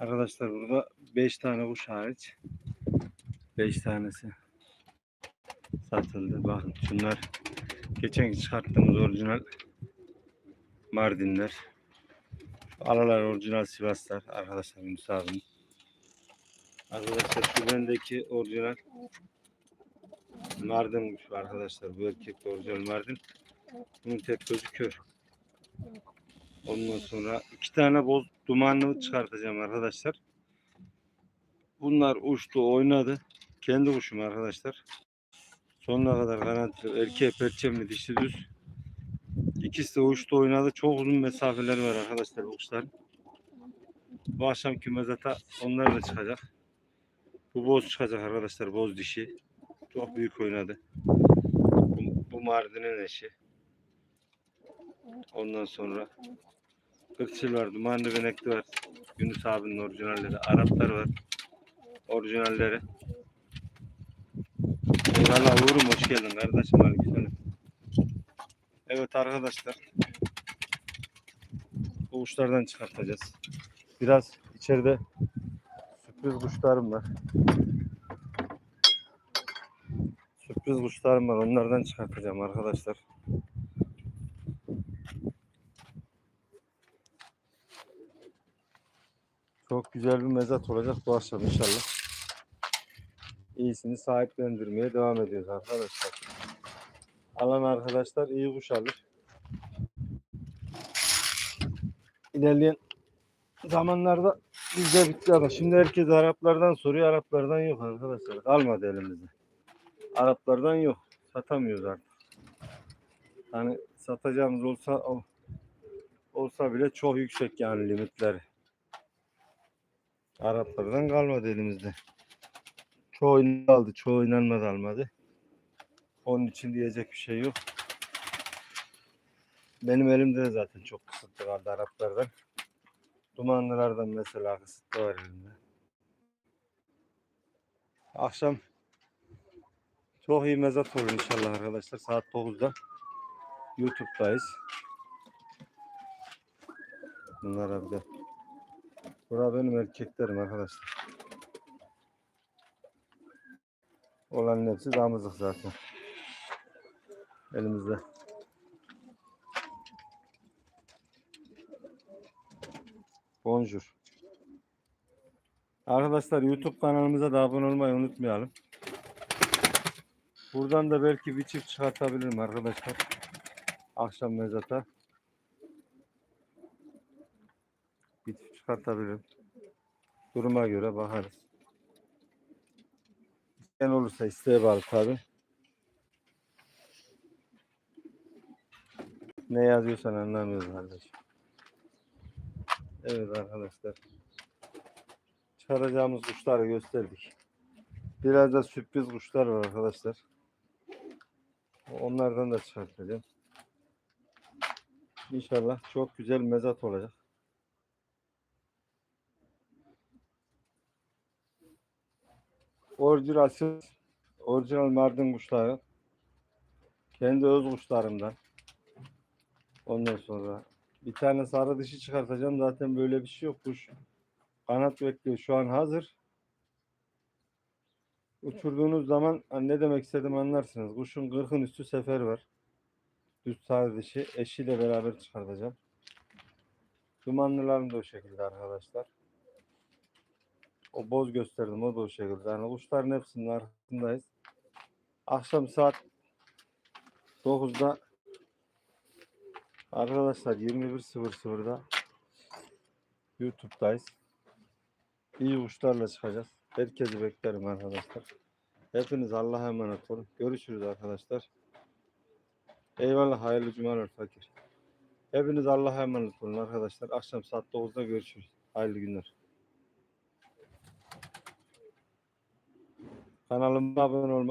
Arkadaşlar burada 5 tane kuş hariç 5 tanesi satıldı. Bakın şunlar geçen çıkarttığımız orijinal Mardinler. Şu Alalar orijinal Sivaslar arkadaşlar Yunus. Arkadaşlar şu bendeki orijinal Mardin kuşu arkadaşlar. Bu erkek orijinal Mardin. Bunun tek gözü kör. Ondan sonra iki tane boz dumanlı çıkartacağım arkadaşlar. Bunlar uçtu oynadı. Kendi kuşum arkadaşlar. Sonuna kadar garantili. Erkeğe perçemli dişli düz. İkisi de uçtu oynadı. Çok uzun mesafeler var arkadaşlar bu kuşların. Bu akşamki mezata onlar da çıkacak. Bu boz çıkacak arkadaşlar. Boz dişi. Çok büyük oynadı. Bu, bu Mardin'in eşi. Ondan sonra Kırçıl var, dumanlı benekli var. Yunus abinin orijinalleri. Araplar var. Orijinalleri. Eyvallah Uğur'um hoş geldin kardeşim. Aleykümselam. Evet arkadaşlar. Kuşlardan çıkartacağız. Biraz içeride sürpriz kuşlarım var. Sürpriz kuşlarım var. Onlardan çıkartacağım arkadaşlar. Çok güzel bir mezat olacak bu akşam inşallah. İyisini sahiplendirmeye devam ediyoruz arkadaşlar. Alan arkadaşlar iyi kuş alır. İlerleyen zamanlarda bizde bitti ama şimdi herkes Araplardan soruyor. Araplardan yok arkadaşlar. Kalmadı elimizde. Araplardan yok. Satamıyoruz artık. Hani satacağımız olsa olsa bile çok yüksek yani limitleri. Araplardan kalmadı elimizde. Çoğu aldı, çoğu inanmadı almadı. Onun için diyecek bir şey yok. Benim elimde de zaten çok kısıtlı kaldı Araplardan. Dumanlılardan mesela kısıtlı var elimde. Akşam çok iyi mezat olur inşallah arkadaşlar. Saat 9'da YouTube'dayız. Bunlara bir de Bura benim erkeklerim arkadaşlar. Olan hepsi damızlık zaten. Elimizde. Bonjour. Arkadaşlar YouTube kanalımıza da abone olmayı unutmayalım. Buradan da belki bir çift çıkartabilirim arkadaşlar. Akşam mezata. Bir çift çıkartabilirim. Duruma göre bakarız. İsteyen olursa isteğe bağlı tabi. Ne yazıyorsan anlamıyoruz kardeşim. Evet arkadaşlar. Çıkaracağımız kuşları gösterdik. Biraz da sürpriz kuşlar var arkadaşlar. Onlardan da çıkartacağım. İnşallah çok güzel mezat olacak. Orijinal orijinal Mardin kuşları. Kendi öz kuşlarımdan. Ondan sonra bir tane sarı dişi çıkartacağım. Zaten böyle bir şey yok. Kuş kanat bekliyor. Şu an hazır. Uçurduğunuz zaman ne demek istediğimi anlarsınız. Kuşun 40'ın üstü sefer var. Düz sarı dişi. Eşiyle beraber çıkartacağım. Dumanlılarım da o şekilde arkadaşlar. O boz gösterdim o da o şekilde. Yani kuşların hepsinin arkasındayız. Akşam saat 9'da arkadaşlar 21.00'da YouTube'dayız. İyi kuşlarla çıkacağız. Herkesi beklerim arkadaşlar. Hepiniz Allah'a emanet olun. Görüşürüz arkadaşlar. Eyvallah hayırlı cumalar fakir. Hepiniz Allah'a emanet olun arkadaşlar. Akşam saat 9'da görüşürüz. Hayırlı günler. Kanalıma abone olmayı